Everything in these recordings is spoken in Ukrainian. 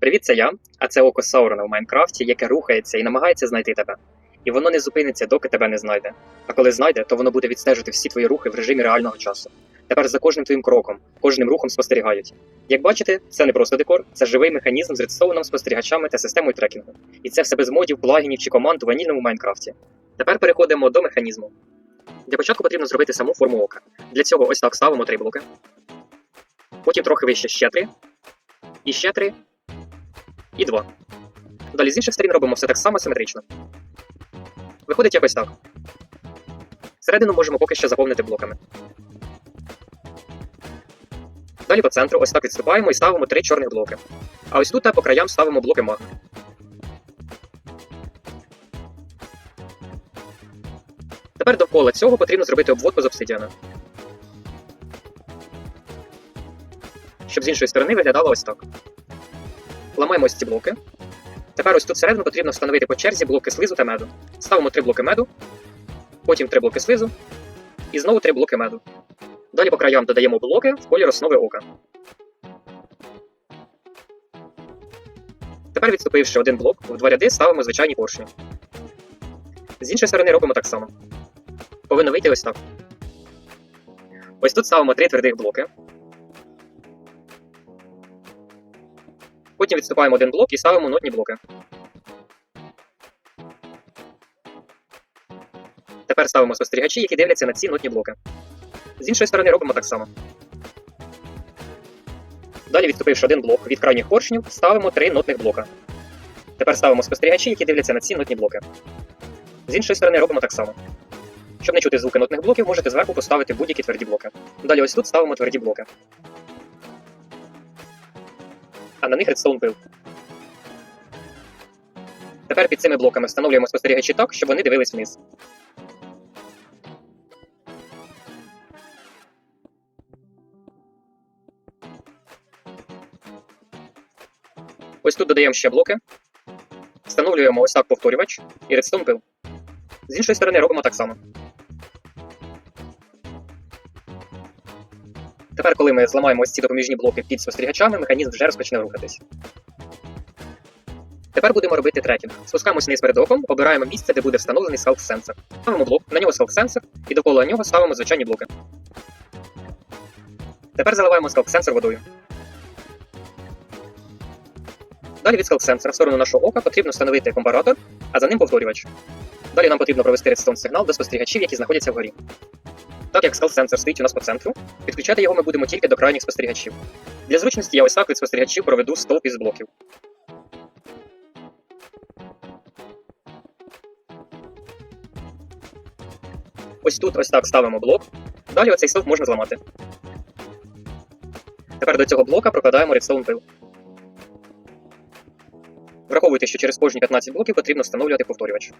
Привіт, це я, а це око Саурона в Майнкрафті, яке рухається і намагається знайти тебе. І воно не зупиниться, доки тебе не знайде. А коли знайде, то воно буде відстежити всі твої рухи в режимі реального часу. Тепер за кожним твоїм кроком, кожним рухом спостерігають. Як бачите, це не просто декор, це живий механізм з редстоуном, спостерігачами та системою трекінгу. І це все без модів, плагінів чи команд у ванільному Майнкрафті. Тепер переходимо до механізму. Для початку потрібно зробити саму форму ока. Для цього ось так ставимо три блоки. Потім трохи вище ще три. І ще три. І два. Далі з інших сторін робимо все так само симетрично. Виходить якось так. Середину можемо поки що заповнити блоками. Далі по центру ось так відступаємо і ставимо три чорних блоки. А ось тут та по краям ставимо блоки магми. Тепер довкола цього потрібно зробити обводку з обсидіана. Щоб з іншої сторони виглядало ось так. Ламаємо ось ці блоки. Тепер ось тут всередину потрібно встановити по черзі блоки слизу та меду. Ставимо три блоки меду, потім три блоки слизу і знову три блоки меду. Далі по краям додаємо блоки в колір основи ока. Тепер, відступивши один блок, в два ряди ставимо звичайні поршні. З іншої сторони робимо так само. Повинно вийти ось так. Ось тут ставимо три твердих блоки. Потім відступаємо один блок і ставимо нотні блоки. Тепер ставимо спостерігачі, які дивляться на ці нотні блоки. З іншої сторони робимо так само. Далі, відступивши один блок від крайніх поршнів, ставимо три нотних блока. Тепер ставимо спостерігачі, які дивляться на ці нотні блоки. З іншої сторони робимо так само. Щоб не чути звуки нотних блоків, можете зверху поставити будь-які тверді блоки. Далі ось тут ставимо тверді блоки. На них редстоун пил. Тепер під цими блоками встановлюємо спостерігачі так, щоб вони дивились вниз. Ось тут додаємо ще блоки. Встановлюємо ось так повторювач і редстоун пил. З іншої сторони робимо так само. Тепер, коли ми зламаємо ці допоміжні блоки під спостерігачами, механізм вже розпочне рухатись. Тепер будемо робити трекінг. Спускаємось вниз перед оком, обираємо місце, де буде встановлений селф сенсор. Ставимо блок, на нього селф сенсор і довкола нього ставимо звичайні блоки. Тепер заливаємо селф сенсор водою. Далі від селф сенсора в сторону нашого ока потрібно встановити компаратор, а за ним повторювач. Далі нам потрібно провести редстоун сигнал до спостерігачів, які знаходяться вгорі. Так як скал сенсор стоїть у нас по центру, підключати його ми будемо тільки до крайніх спостерігачів. Для зручності я ось так від спостерігачів проведу стовп із блоків. Ось тут ось так ставимо блок. Далі оцей стовп можна зламати. Тепер до цього блока прокладаємо редстоун пил. Враховуйте, що через кожні 15 блоків потрібно встановлювати повторювач.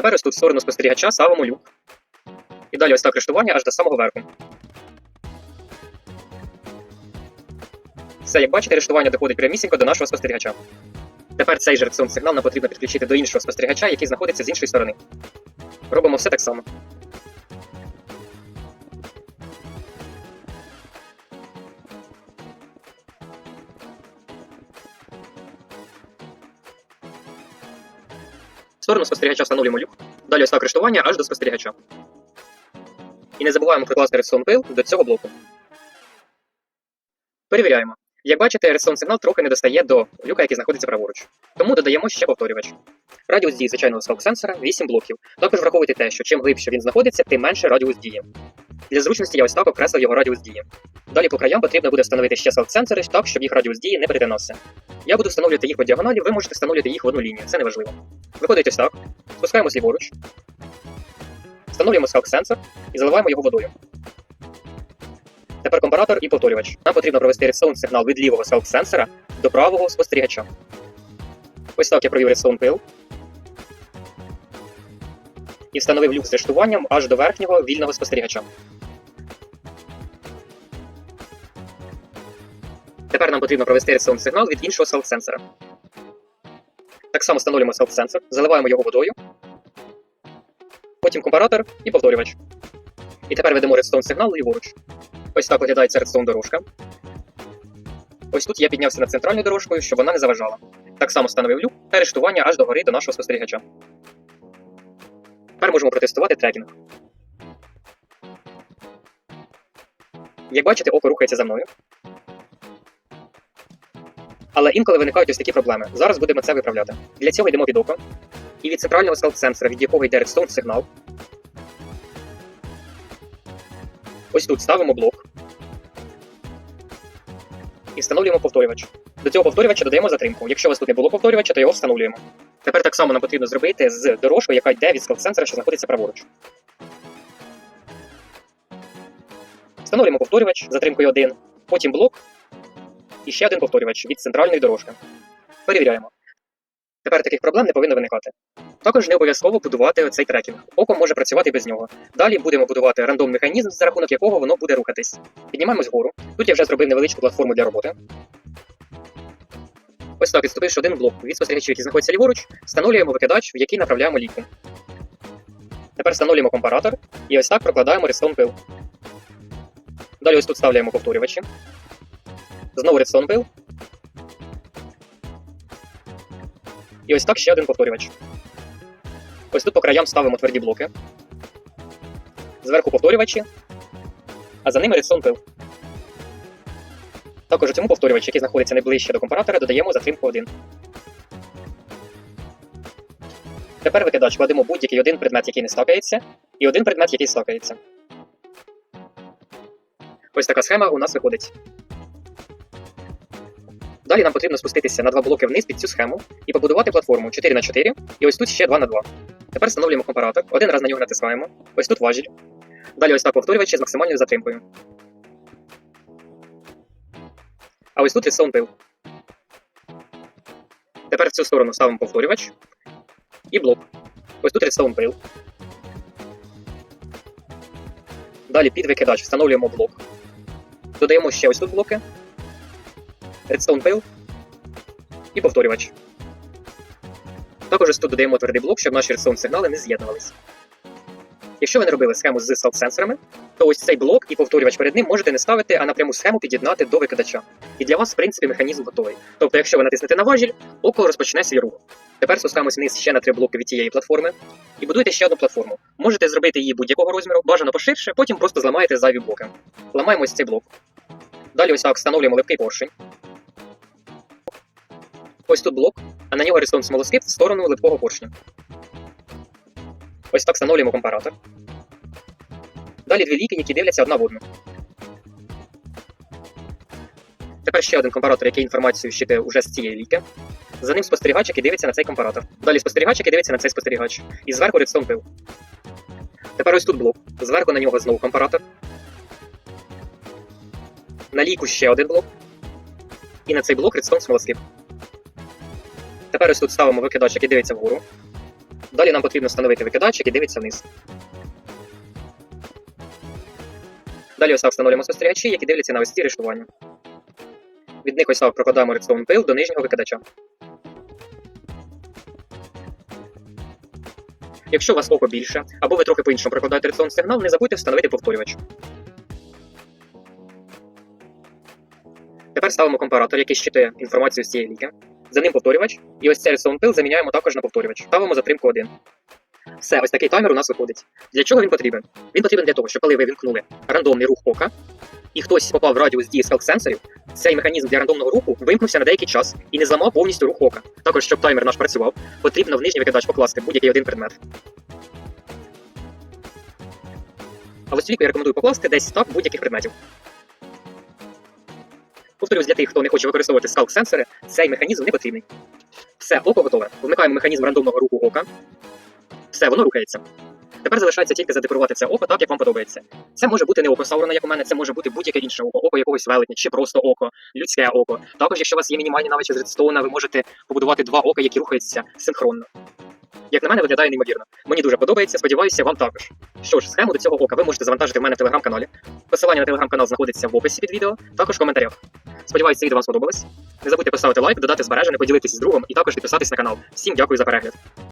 Тепер ось тут в сторону спостерігача ставимо люк. І далі ось так рештування аж до самого верху. Все, як бачите, рештування доходить прямісінько до нашого спостерігача. Тепер цей же сигнал нам потрібно підключити до іншого спостерігача, який знаходиться з іншої сторони. Робимо все так само. Сторону спостерігача встановлюємо люк. Далі ось так рештування аж до спостерігача. І не забуваємо прикласти редстоун пил до цього блоку. Перевіряємо. Як бачите, редстоун сигнал трохи не достає до люка, який знаходиться праворуч. Тому додаємо ще повторювач. Радіус дії звичайного скалк сенсора 8 блоків. Також враховуйте те, що чим глибше він знаходиться, тим менше радіус дії. Для зручності я ось так окреслив його радіус дії. Далі по краям потрібно буде встановити ще скалк сенсори так, щоб їх радіус дії не перетинався. Я буду встановлювати їх по діагоналі, ви можете встановлювати їх в одну лінію, це не важливо. Виходить ось так, спускаємось ліворуч, встановлюємо скалк сенсор і заливаємо його водою. Тепер компаратор і повторювач. Нам потрібно провести редстоун сигнал від лівого скалк сенсора до правого спостерігача. Ось так я провів редстоун пил. І встановив люк з рештуванням аж до верхнього вільного спостерігача. Тепер нам потрібно провести редстоун сигнал від іншого селф сенсора. Так само встановлюємо селф сенсор, заливаємо його водою, потім компаратор і повторювач. І тепер ведемо редстоун сигнал ліворуч. Ось так виглядає ця редстоун дорожка. Ось тут я піднявся над центральною дорожкою, щоб вона не заважала. Так само встановив люк та рештування аж до гори до нашого спостерігача. Тепер можемо протестувати трекінг. Як бачите, око рухається за мною. Але інколи виникають ось такі проблеми. Зараз будемо це виправляти. Для цього йдемо під око. І від центрального скалп-сенсора, від якого йде редстоун сигнал. Ось тут ставимо блок. І встановлюємо повторювач. До цього повторювача додаємо затримку. Якщо у вас тут не було повторювача, то його встановлюємо. Тепер так само нам потрібно зробити з дорожкою, яка йде від скалп-сенсора, що знаходиться праворуч. Встановлюємо повторювач затримкою 1, потім блок і ще один повторювач від центральної дорожки. Перевіряємо. Тепер таких проблем не повинно виникати. Також не обов'язково будувати цей трекінг. Око може працювати без нього. Далі будемо будувати рандом механізм, за рахунок якого воно буде рухатись. Піднімаємось вгору. Тут я вже зробив невеличку платформу для роботи. Ось так, відступивши один блок від спостерігачів, які знаходяться ліворуч, встановлюємо викидач, в який направляємо ліку. Тепер встановлюємо компаратор і ось так прокладаємо редстоун пил. Далі ось тут ставляємо повторювачі. Знову редстоун пил. І ось так ще один повторювач. Ось тут по краям ставимо тверді блоки. Зверху повторювачі, а за ними редстоун пил. Також у цьому повторювачі, який знаходиться найближче до компаратора, додаємо затримку 1. Тепер викидач кладемо будь-який один предмет, який не стакається, і один предмет, який стакається. Ось така схема у нас виходить. Далі нам потрібно спуститися на два блоки вниз під цю схему і побудувати платформу 4х4, і ось тут ще 2х2. Тепер встановлюємо компаратор, один раз на нього натискаємо, ось тут важіль. Далі ось так повторювачі з максимальною затримкою. А ось тут редстоун пил. Тепер в цю сторону ставимо повторювач і блок. Ось тут редстоун пил. Далі під викидач встановлюємо блок. Додаємо ще ось тут блоки. Redstone Pale і повторювач. Також тут додаємо твердий блок, щоб наші redstone сигнали не з'єднувалися. Якщо ви не робили схему з салт-сенсорами, то ось цей блок і повторювач перед ним можете не ставити, а напряму схему під'єднати до викидача. І для вас, в принципі, механізм готовий. Тобто, якщо ви натиснете на важіль, око розпочне свій рух. Тепер спускаємось вниз ще на три блоки від цієї платформи і будуєте ще одну платформу. Можете зробити її будь-якого розміру, бажано поширше, потім просто зламаєте зайві блоки. Ламаємо ось цей блок. Далі ось так встановлюємо липкий поршень. Ось тут блок, а на нього редстоун смолоскип в сторону липкого поршня. Ось так встановлюємо компаратор. Далі дві ліки, які дивляться одна в одну. Тепер ще один компаратор, який інформацію щитує уже з цієї ліки. За ним спостерігач, який дивиться на цей компаратор. Далі спостерігач, який дивиться на цей спостерігач. І зверху редстоун пил. Тепер ось тут блок. Зверху на нього знову компаратор. На ліку ще один блок. І на цей блок редстоун смолоскип. Тепер ось тут ставимо викидач, який дивиться вгору. Далі нам потрібно встановити викидач, який дивиться вниз. Далі ось так встановлюємо спостерігачі, які дивляться на ось ці рештування. Від них ось так прокладаємо редстоун пил до нижнього викидача. Якщо у вас око більше, або ви трохи по-іншому прокладаєте редстоун сигнал, не забудьте встановити повторювач. Тепер ставимо компаратор, який щитує інформацію з цієї ліки. За ним повторювач, і ось цей редстоун пил заміняємо також на повторювач. Ставимо затримку 1. Все, ось такий таймер у нас виходить. Для чого він потрібен? Він потрібен для того, щоб коли ви вімкнули рандомний рух ока, і хтось попав в радіус дії скалк-сенсорів, цей механізм для рандомного руху вимкнувся на деякий час і не зламав повністю рух ока. Також, щоб таймер наш працював, потрібно в нижній викидач покласти будь-який один предмет. А ось ліку я рекомендую покласти десь так будь-яких предметів. Повторюсь, для тих, хто не хоче використовувати скалк-сенсори, цей механізм не потрібний. Все, око готове. Вмикаємо механізм рандомного руху ока. Все, воно рухається. Тепер залишається тільки задекорувати це око так, як вам подобається. Це може бути не око Саурона, як у мене, це може бути будь-яке інше око, око якогось велетня, чи просто око, людське око. Також, якщо у вас є мінімальні навички з редстоуна, ви можете побудувати два ока, які рухаються синхронно. Як на мене, виглядає неймовірно. Мені дуже подобається, сподіваюся, вам також. Що ж, схему до цього ока ви можете завантажити в мене в телеграм-каналі. Посилання на телеграм-канал знаходиться в описі під відео, також в коментарях. Сподіваюся, відео вам сподобалось. Не забудьте поставити лайк, додати збереження, поділитися з другом і також підписатись на канал. Всім дякую за перегляд.